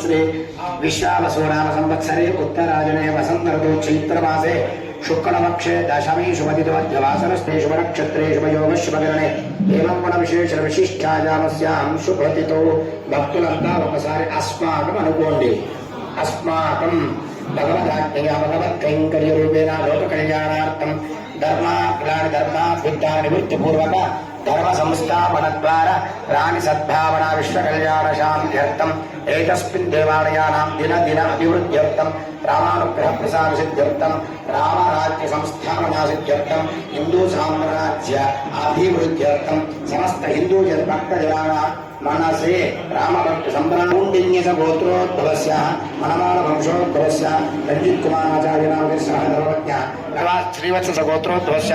శ్రీ విశ్వావసోనామ సంవత్సరే ఉత్తరాజనే వసంతరతో చైత్రమాసే శుక్లపక్షే దశమీ శుభతిథోద్యవాసనస్తే శుభనక్షత్రే శుభయోగ శుభకరణే ఏవం విశేష విశిష్టాజామస్యాం శుభతితో. భక్తులంతా ఒకసారి అస్మాకం అనుకోండి అస్మాకం భగవదాజ్ఞయా భగవత్కైంకర్య రూపేణ లోక కళ్యాణార్థం ధర్మాగ్రాని ధర్మాభిద్ధాన నివృత్తిపూర్వక ధర్మ సంస్థాపన ద్వారా రాణి సద్భావన విశ్వ కళ్యాణ శాంత్యర్థం ఏకస్మిన్ దేవాలయానాం దిన దిన అభివృద్ధ్యర్థం రామానుగ్రహ ప్రసాద సిద్ధ్యర్థం రామరాజ్య సంస్థాపనా సిద్ధ్యర్థం హిందూ సామ్రాజ్య అభివృద్ధ్యర్థం సమస్త హిందూ జన భక్తజనాన మనసే రామభక్త సంభ్రాముండిన్యస గోత్రోద్భవస్య మనమాన వంశోద్భవస్య రంజిత్ కుమారాచార్యనామ సహ ధర్మజ్ఞ శ్రీవత్స గోత్రోద్భవస్య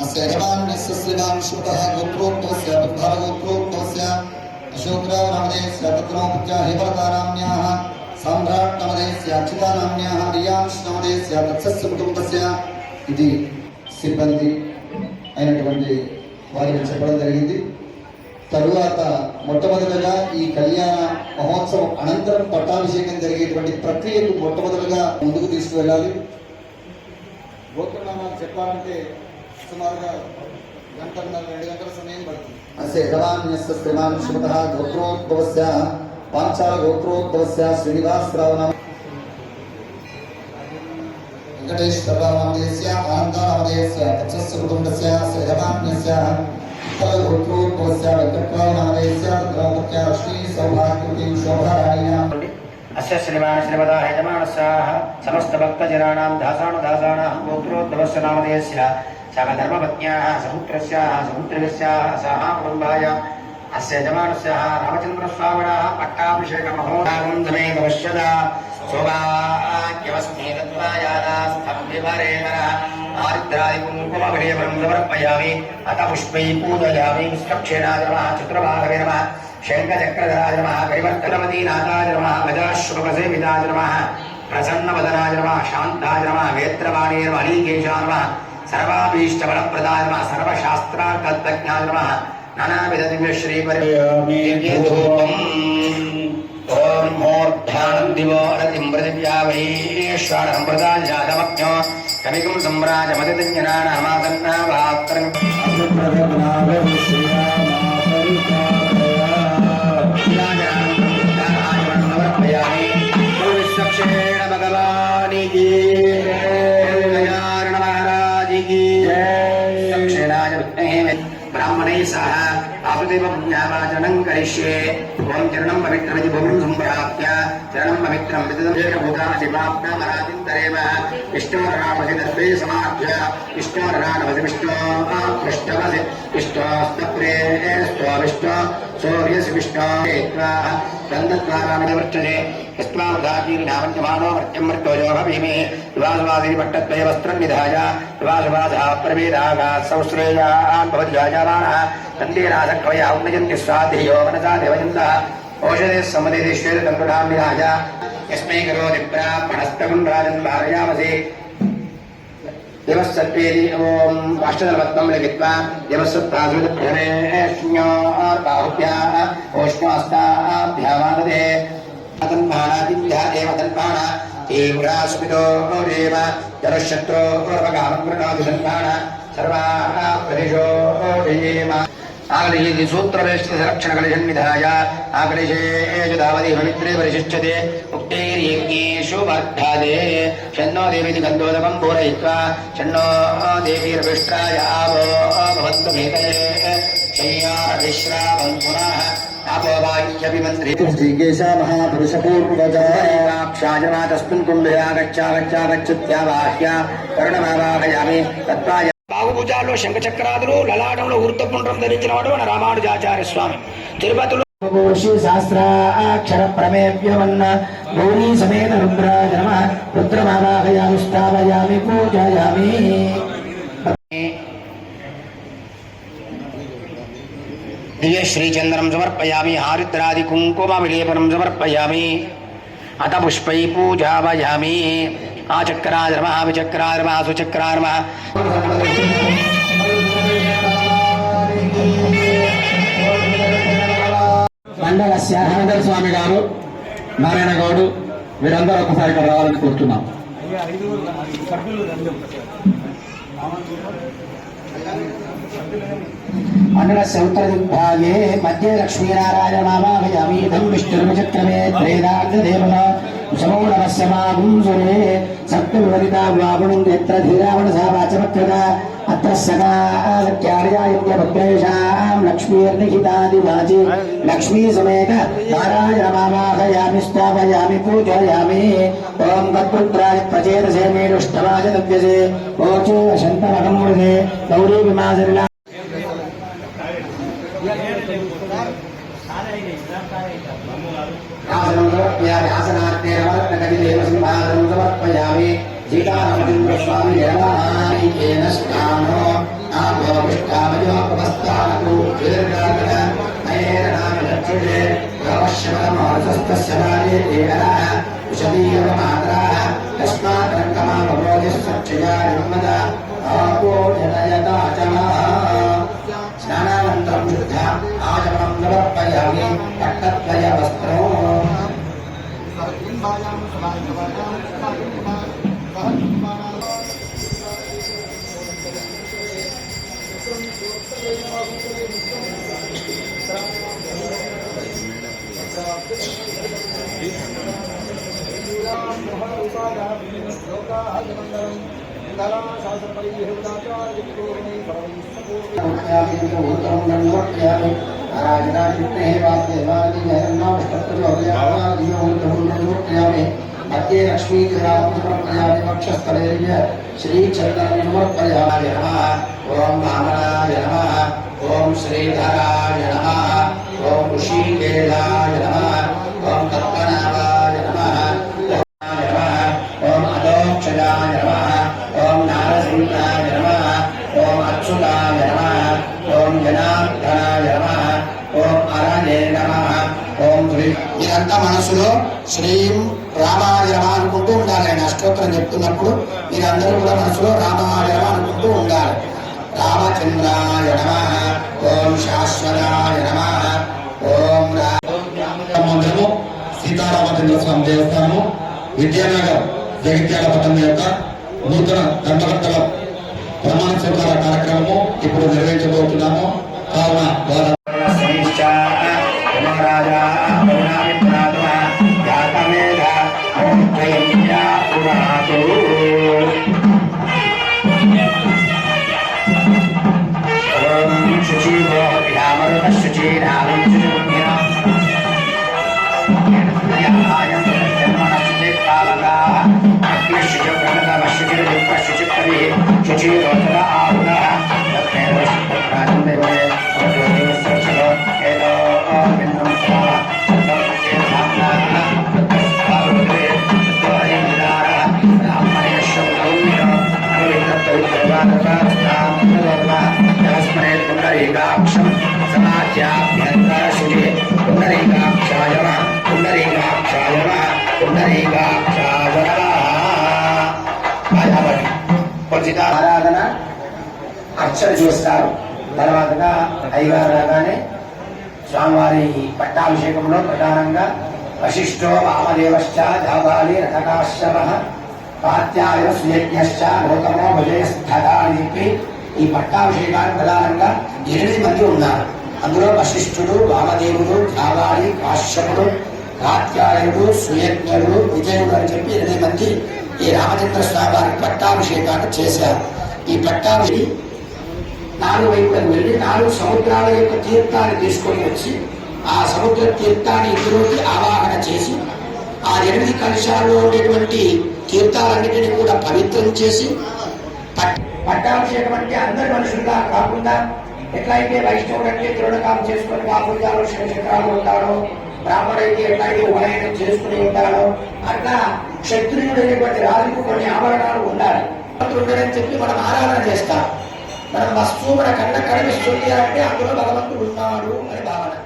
अस्य यजमान्यस्य श्रीवां शुक्रः गोत्रोद्भवस्य बुद्धगोत्रोद्भवस्य अशोकराव नामधेयस्य तत्रोपत्या हेमलतानाम्याः సామ్రాట్ నమదేశ్య అచ్యుతానామ్యాः రియాంశ్ నమదేశ్య తత్సస్య కుటుంబస్య ఇది సిబ్బంది అయినటువంటి వారికి చెప్పడం జరిగింది తరువాత మొట్టమొదటగా ఈ కళ్యాణ మహోత్సవం అనంతరం పట్టాభిషేకం జరిగేటువంటి ప్రక్రియకు మొట్టమొదటగా ముందుకు తీసుకువెళ్ళాలి గోత్రనామాలు చెప్పాలంటే ಸುಮಾರು ಗಂಟೆನ್ನರ ಎರಡು ಗಂಟಲ ಸಮಯ ಬರ್ತದೆ ಅಸೆ ಯಜಮಾನ್ಯಸ್ಯ ಶ್ರೀಮಾನ್ ಶಿವತಃ ಗೋತ್ರೋದ್ಭವಸ್ಯ ಪಾಂಚಾಲ ಗೋತ್ರೋದ್ಭವಸ್ಯ ಶ್ರೀನಿವಾಸ ರಾವ್ ನಾಮ ವೆಂಕಟೇಶ್ ಪ್ರಭಾವದೇಸ್ಯ ಆನಂದ ರಾಮದೇಸ್ಯ ತಕ್ಷಸ್ಯ ಕುಟುಂಬಸ್ಯ ಯಜಮಾನ್ಯಸ್ಯ ಇತರ ಗೋತ್ರೋದ್ಭವಸ್ಯ ವೆಂಕಟರಾವ್ ನಾಮದೇಸ್ಯ ತತ್ರಪತ್ಯ ಶ್ರೀ ಸೌಭಾಗ್ಯತಿ ಶೋಭಾರಾಣಿಯ अस्य श्रीमान् श्रीमदा यजमानस्याः समस्तभक्तजनानां दासानुदासानां गोत्रोद्भवस्य नामधेयस्य सकधर्मपत्न्याः सपुत्रस्याः सपुत्रिकस्याः साः कुटुम्बाय। अस्य यजमानस्याः रामचन्द्रस्वामिनः पट्टाभिषेकमहोदानन्दमे तत्त्वायादास्तम्भिवरेणः आर्द्रादिकुङ्कुमभिरेवं समर्पयामि अथ पुष्पै सर्वाभीष्टफलप्रदाय नमः सर्वशास्त्रार्थतज्ञाय नमः ॐ मूर्धानं दिवो रतिं पृथिव्या वैश्वानरं प्रदाय जातमज्ञो कविकुं सम्राजमदितञ्जनानामादन्नावात्रम् आसुदेव पुण्यावाचनं करिष्ये ॐ चरणं पवित्रमिति भूमिं सम्प्राप्य चरणं पवित्रं विदितं एकभूतामसिमाप्नामरादिन्तरेव विष्णोरणामसि दर्भे समाप्य विष्णोरणामसि विष्णो पृष्ठमसि विष्णोस्तप्रे स्त्वा विष्णो सूर्यसि विष्णो ഗന്ധദ്വാരാമണിവൃക്ഷേ യസ്മാധാതീനാമന്യമാനോ മൃത്യം മൃത്യോജോ ഭീമേ യുവാസുവാസിനി പട്ടത്വയ വസ്ത്രം വിധായ യുവാസുവാസ പ്രവേദാകാ സൗശ്രേയാൻ ഭവതിയാജാമാണ നന്ദീരാധക്വയ ഉന്നയന്തി സ്വാധിയോ മനസാ ദേവജന്ത ഓഷധേ സമ്മതിശ്വേര തന്ത്രാം വിധായ യസ്മൈ കരോതി പ്രാണസ്തകും രാജൻ ഭാരയാമസേ भारयामसि देवसत्त्वेदि ॐ अष्टदलपद्मं लिखित्वा देवसत्तासुदभ्यमेष्ण्योर्बाहुभ्यः ओष्णास्ताभ्यामानदे तन्मानादिभ्यः एव तन्माण तीव्रा सुपितो देव जलशत्रोर्वगामकृणादिसन्माण सर्वाः प्रदिशो देव आकलिशेति सूत्रवेष्टिसरक्षणकलिशन्विधाय आकलिशेषु धावति पवित्रे परिशिष्यते उक्तैर्यज्ञेषु वर्धते शन्नो देवीति गन्धोदकं पूरयित्वा शन्नो देवीर्विष्ट्राय आवो भवन्तुमेतये शय्यारविश्रावं पुनः आपोवाह्यभिमन्त्रे శ్రీకేశ మహాపురుషపూర్వజాక్షాజమా తస్మిన్ కుంభే ఆగచ్చాగచ్చాగచ్చుత్యావాహ్య కరుణమావాహయామి తత్వాయ బాగు భుజాల్లో శంఖచక్రాదులు లలాటంలో వృత్తపుండ్రం ధరించిన వాడు మన రామానుజాచార్య స్వామి తిరుపతిలో गोषिशास्त्राक्षरप्रमेव्यवन्न गौरीसमेत रुद्राय नमः। रुद्रमावाहयामिष्टावयामि पूजयामि। श्रीचन्द्रं समर्पयामि हारिद्रादिकुङ्कुमविलेपनं समर्पयामि। अत पुष्पै సమర్పయామి అత స్వామి గారు నారాయణ గౌడు వీరందరూ ఒకసారి ఇక్కడ రావాలని కోరుతున్నాం. మండలస్య ఉత్తరదిగ్భాగే మధ్య లక్ష్మీనారాయణమావాహయామి ధం విష్ణుర్విచక్రమే త్రేదాగ్రదేవత शमोणवश्यमागुञ्जुरे सप्तविवरिता वापुणं यत्र धीरावण सा वाचमकृता अत्र सकालक्यार्यायत्य भद्रेषां लक्ष्मीर्निहितादिवाचि लक्ष्मीसमेत नारायणमावाहयामिष्टापयामि पूजयामि। ॐ तत्पुत्राय प्रचेतसे मेनुष्टवाय तव्यसे ओचो शन्तमहमूर्धे गौरी विमासरिणा व्यास మృదే గౌరీ విమాసరిలా ఆసనం సమర్పయామి ఆసనార్థే నవరత్నకవిదేవ సింహాసనం సమర్పయామి సీతారామచంద్రస్వామి నిర్మాణానికేన స్నానో నామో విష్టామయోపస్థానకు దీర్ఘాగత నయేరణామలక్షుడే భవశ్యమనమోరసస్తస్య బాలే దేవరా విషదీయవ మాత్రా తస్మాత్ రంగమామోదిస్సక్షయా నిర్మద ఆపో జనయతాచమా స్నానానంతరం శుద్ధ ఆచమనం సమర్పయామి పట్టద్వయ వస్త్రం మధ్య లక్ష్మీ సమర్పయామి వక్షస్థలే శ్రీచంద్రం సమర్పయామి నమ ఓం వామనాయ నమ ఓం శ్రీధరాయ నమ ఓం ఋషికేశాయ నమ ఓం తత్వనాభాయ నమ ఓం అదోక్షజాయ నమ ఓం నారసింహాయ నమ మనసులో శ్రీం రామాయ రమ అనుకుంటూ ఉండాలి. ఆయన అష్టోత్తరం చెప్తున్నప్పుడు మీరందరూ కూడా మనసులో రామాయ రమ అనుకుంటూ ఉండాలి. రామచంద్రాయ నమ. ఓం శాశ్వతాయ నమ. ఓం రా మందిరము సీతారామచంద్ర స్వామి దేవస్థానము విద్యానగర్ జగిత్యాల పట్టణం యొక్క నూతన దండకట్టల ప్రమాణ స్వీకార కార్యక్రమము ఇప్పుడు నిర్వహించబోతున్నాము. కావున వారు కొంచెం ఆరాధన అర్చన చేస్తారు. తర్వాతగా అయ్యగారు రాగానే స్వామివారి పట్టాభిషేకంలో ప్రధానంగా వశిష్ఠో వామదేవశ్చ జాబాలి రథకాశ్రమ పాత్యాయ సుయజ్ఞశ్చ గౌతమో భజయస్థట అని చెప్పి ఈ పట్టాభిషేకాన్ని ప్రధానంగా ఎనిమిది మంది ఉన్నారు. అందులో వశిష్ఠుడు వామదేవుడు జాబాలి కాశ్యపుడు కాత్యాయుడు సుయజ్ఞుడు విజయుడు అని చెప్పి ఎనిమిది మంది ఈ రామచంద్ర స్వామి వారికి పట్టాభిషేకాన్ని చేశారు. ఈ పట్టాభి నాలుగు వైపులకు వెళ్ళి నాలుగు సముద్రాల యొక్క తీర్థాన్ని తీసుకొని వచ్చి ఆ సముద్ర తీర్థాన్ని ఇందులోకి ఆవాహన చేసి ఆ ఎనిమిది కలుషాల్లో ఉండేటువంటి తీర్థాలన్నిటిని కూడా పవిత్రం చేసి పట్టాభిషేకం అంటే అందరి మనుషుల్లా కాకుండా ఎట్లయితే వైష్ణవుడు అంటే తిరుణకాలు చేసుకొని బాపుజాలు శివచక్రాలు ఉంటాడో రాముడైతే ఎట్లయితే ఉపనయనం చేసుకుని ఉంటాడో అట్లా క్షత్రియుడైనటువంటి రాజుకు కొన్ని ఆభరణాలు ఉండాలి. అని ఉండడని చెప్పి మనం ఆరాధన చేస్తాం. మనం వస్తువు మన కళ్ళ కనిపిస్తుంది అంటే అందులో భగవంతుడు ఉన్నాడు అని భావన.